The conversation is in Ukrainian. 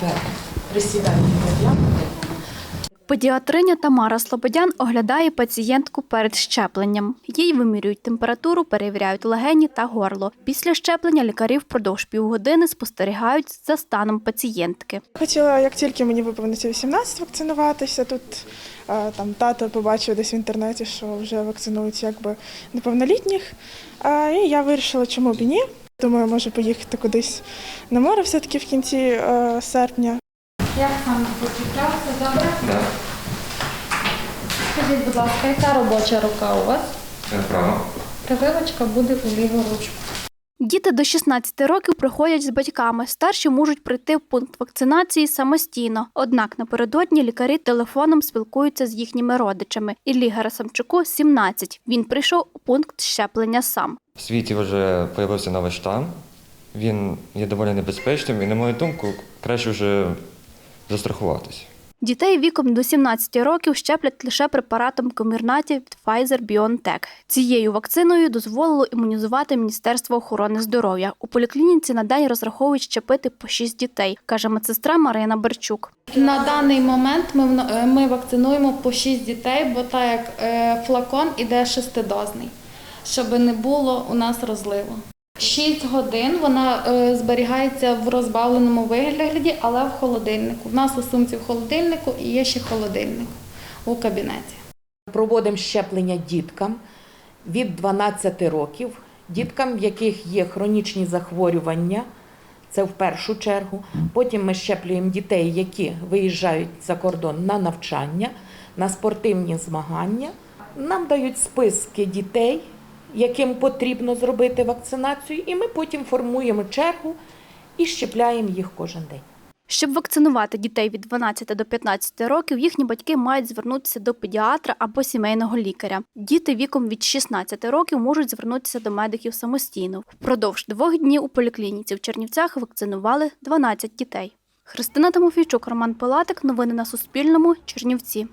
Тепер Педіатриня Тамара Слободян оглядає пацієнтку перед щепленням. Їй вимірюють температуру, перевіряють легені та горло. Після щеплення лікарі впродовж півгодини спостерігають за станом пацієнтки. Хотіла, як тільки мені виповниться 18, вакцинуватися. Тут е, там тато побачив десь в інтернеті, що вже вакцинують якби неповнолітніх. Е, І я вирішила, чому б і ні. Думаю, може поїхати кудись на море все-таки в кінці е, серпня. Як саме почуття? Добре? Так. Скажіть, будь ласка, яка робоча рука у вас? Та Прививочка буде у ліву ручку. Діти до 16 років приходять з батьками. Старші можуть прийти в пункт вакцинації самостійно. Однак напередодні лікарі телефоном спілкуються з їхніми родичами. Іллі Герасамчуку 17. Він прийшов у пункт щеплення сам. В світі вже з'явився новий штам. Він є доволі небезпечним і, на мою думку, краще вже застрахуватися. Дітей віком до 17 років щеплять лише препаратом комірнаті від Pfizer-BioNTech. Цією вакциною дозволило імунізувати Міністерство охорони здоров'я. У поліклініці на день розраховують щепити по 6 дітей, каже медсестра Марина Берчук. На даний момент ми, е, ми вакцинуємо по 6 дітей, бо так як е, флакон іде шестидозний, щоб не було у нас розливу. 6 годин вона е, зберігається в розбавленому вигляді, але в холодильнику. У нас у сумці в холодильнику і є ще холодильник у кабінеті. Проводимо щеплення діткам від 12 років, діткам, в яких є хронічні захворювання. Це в першу чергу. Потім ми щеплюємо дітей, які виїжджають за кордон на навчання, на спортивні змагання. Нам дають списки дітей, яким потрібно зробити вакцинацію, і ми потім формуємо чергу і щепляємо їх кожен день. Щоб вакцинувати дітей від 12 до 15 років, їхні батьки мають звернутися до педіатра або сімейного лікаря. Діти віком від 16 років можуть звернутися до медиків самостійно. Впродовж двох днів у поліклініці в Чернівцях вакцинували 12 дітей. Христина Тимофійчук, Роман Пилатик. Новини на Суспільному. Чернівці.